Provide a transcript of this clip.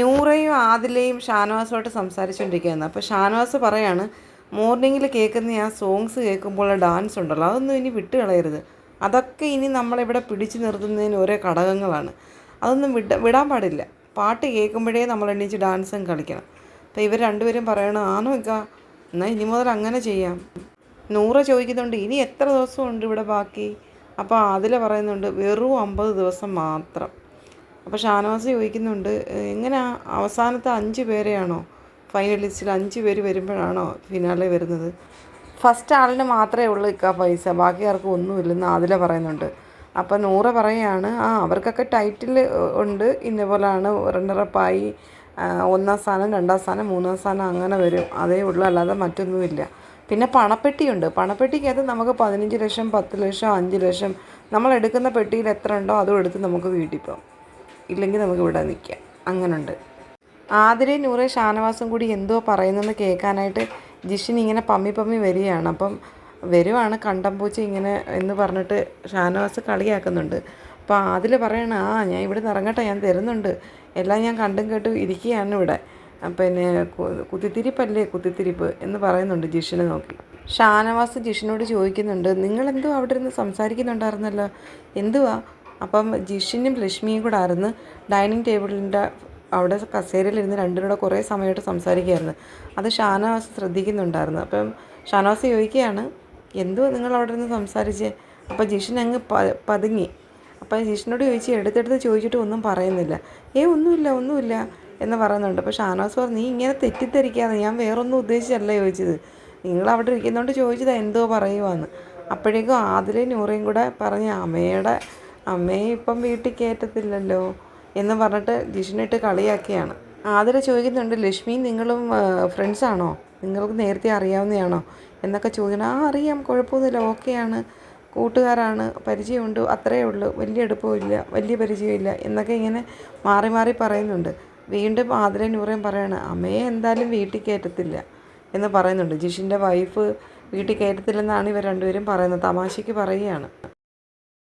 നൂറയും ആദിലയും ഷാനവാസുമായിട്ട് സംസാരിച്ചുകൊണ്ടിരിക്കുകയായിരുന്നു അപ്പോൾ ഷാനവാസ് പറയാണ് മോർണിംഗിൽ കേൾക്കുന്ന ആ സോങ്സ് കേൾക്കുമ്പോൾ ഡാൻസ് ഉണ്ടല്ലോ അതൊന്നും ഇനി വിട്ട് കളയരുത്. അതൊക്കെ ഇനി നമ്മളിവിടെ പിടിച്ചു നിർത്തുന്നതിന് ഓരോ ഘടകങ്ങളാണ്. അതൊന്നും വിട വിടാൻ പാടില്ല. പാട്ട് കേൾക്കുമ്പോഴേ നമ്മൾ എണീച്ച് ഡാൻസും കളിക്കണം. അപ്പോൾ ഇവർ രണ്ടുപേരും പറയണം ആണോ ഇക്ക എന്നാൽ ഇനി മുതൽ അങ്ങനെ ചെയ്യാം. നൂറ് ചോദിക്കുന്നുണ്ട് ഇനി എത്ര ദിവസമുണ്ട് ഇവിടെ ബാക്കി? അപ്പോൾ അതിൽ പറയുന്നുണ്ട് വെറും അമ്പത് ദിവസം മാത്രം. അപ്പോൾ ഷാനവാസ് ചോദിക്കുന്നുണ്ട് എങ്ങനെ അവസാനത്തെ അഞ്ച് പേരെയാണോ? ഫൈനലിസ്റ്റിൽ അഞ്ച് പേര് വരുമ്പോഴാണോ ഫിനാലെ വരുന്നത്? ഫസ്റ്റ് ആളിന് മാത്രമേ ഉള്ളൂ ഇക്ക പൈസ ബാക്കി ആർക്കും ഒന്നുമില്ലെന്ന് അതിലെ പറയുന്നുണ്ട്. അപ്പോൾ നൂറ് പറയാണ് ആ അവർക്കൊക്കെ ടൈറ്റിൽ ഉണ്ട് ഇന്നപോലാണ് റണ്ണറപ്പായി ഒന്നാം സ്ഥാനം രണ്ടാം സ്ഥാനം മൂന്നാം സ്ഥാനം അങ്ങനെ വരും അതേ ഉള്ളൂ അല്ലാതെ മറ്റൊന്നുമില്ല. പിന്നെ പണപ്പെട്ടിയുണ്ട് പണപ്പെട്ടിക്കകത്ത് നമുക്ക് പതിനഞ്ച് ലക്ഷം പത്ത് ലക്ഷം അഞ്ച് ലക്ഷം നമ്മൾ എടുക്കുന്ന പെട്ടിയിൽ എത്ര ഉണ്ടോ അതും എടുത്ത് നമുക്ക് വീട്ടിൽ ഇല്ലെങ്കിൽ നമുക്ക് ഇവിടെ നിൽക്കാം. അങ്ങനുണ്ട്. ആതിരെ നൂറെ ഷാനവാസും കൂടി എന്തോ പറയുന്നെന്ന് കേൾക്കാനായിട്ട് ജിഷിൻ ഇങ്ങനെ പമ്മി പമ്മി വരികയാണ്. അപ്പം വരുവാണ് കണ്ടംപൂച്ച ഇങ്ങനെ എന്ന് പറഞ്ഞിട്ട് ഷാനവാസ് കളിയാക്കുന്നുണ്ട്. അപ്പോൾ അതിൽ പറയണ ആ ഞാൻ ഇവിടെ നിന്ന് ഇറങ്ങട്ടെ ഞാൻ തരുന്നുണ്ട്. എല്ലാം ഞാൻ കണ്ടും കേട്ടും ഇരിക്കുകയാണ് ഇവിടെ. പിന്നെ കുത്തിത്തിരിപ്പല്ലേ കുത്തിത്തിരിപ്പ് എന്ന് പറയുന്നുണ്ട് ജിഷിനെ നോക്കി. ഷാനവാസ് ജിഷിനോട് ചോദിക്കുന്നുണ്ട് നിങ്ങളെന്തോ അവിടെ ഇരുന്ന് സംസാരിക്കുന്നുണ്ടായിരുന്നല്ലോ? എന്തുവാ? അപ്പം ജിഷിനും ലക്ഷ്മിയും കൂടെ ആയിരുന്നു ഡൈനിങ് ടേബിളിന്റെ അവിടെ കസേരയിലിരുന്ന് രണ്ടും കൂടെ കുറേ സമയമായിട്ട് സംസാരിക്കുകയായിരുന്നു. അത് ഷാനവാസ് ശ്രദ്ധിക്കുന്നുണ്ടായിരുന്നു. അപ്പം ഷാനവാസ് ചോദിക്കുകയാണ് എന്തോ നിങ്ങൾ അവിടെ നിന്ന് സംസാരിച്ച്? അപ്പോൾ ജിഷൻ അങ്ങ് പതുങ്ങി. അപ്പോൾ ജിഷിനോട് ചോദിച്ച് എടുത്തെടുത്ത് ചോദിച്ചിട്ട് ഒന്നും പറയുന്നില്ല. ഏ ഒന്നുമില്ല ഒന്നുമില്ല എന്ന് പറയുന്നുണ്ട്. അപ്പോൾ ഷാനവാസ് പറഞ്ഞു നീ ഇങ്ങനെ തെറ്റിദ്ധരിക്കാതെ ഞാൻ വേറൊന്നും ഉദ്ദേശിച്ചല്ല ചോദിച്ചത്. നിങ്ങൾ അവിടെ ഇരിക്കുന്നതുകൊണ്ട് ചോദിച്ചതാ എന്തോ പറയുവാന്ന്? അപ്പോഴേക്കും ആദിലയും നൂറയും കൂടെ പറഞ്ഞ് അമ്മയുടെ അമ്മയെ ഇപ്പം വീട്ടിൽ കയറ്റത്തില്ലല്ലോ എന്ന് പറഞ്ഞിട്ട് ജിഷിനിട്ട് കളിയാക്കിയാണ്. ആതിര ചോദിക്കുന്നുണ്ട് ലക്ഷ്മി നിങ്ങളും ഫ്രണ്ട്സാണോ നിങ്ങൾക്ക് നേരത്തെ അറിയാവുന്നതാണോ എന്നൊക്കെ ചോദിക്കണം ആ അറിയാം കുഴപ്പമൊന്നുമില്ല ഓക്കെയാണ്. കൂട്ടുകാരാണ് പരിചയമുണ്ട് അത്രയേ ഉള്ളൂ. വലിയ എടുപ്പമില്ല വലിയ പരിചയമില്ല എന്നൊക്കെ ഇങ്ങനെ മാറി മാറി പറയുന്നുണ്ട്. വീണ്ടും ആതിര നൂറേം പറയാണ് അമ്മയെ എന്തായാലും വീട്ടിൽ കയറ്റത്തില്ല എന്ന് പറയുന്നുണ്ട്. ജിഷിന്റെ വൈഫ് വീട്ടിൽ കയറ്റത്തില്ലെന്നാണ് ഇവർ രണ്ടുപേരും പറയുന്നത്. തമാശയ്ക്ക് പറയുകയാണ്.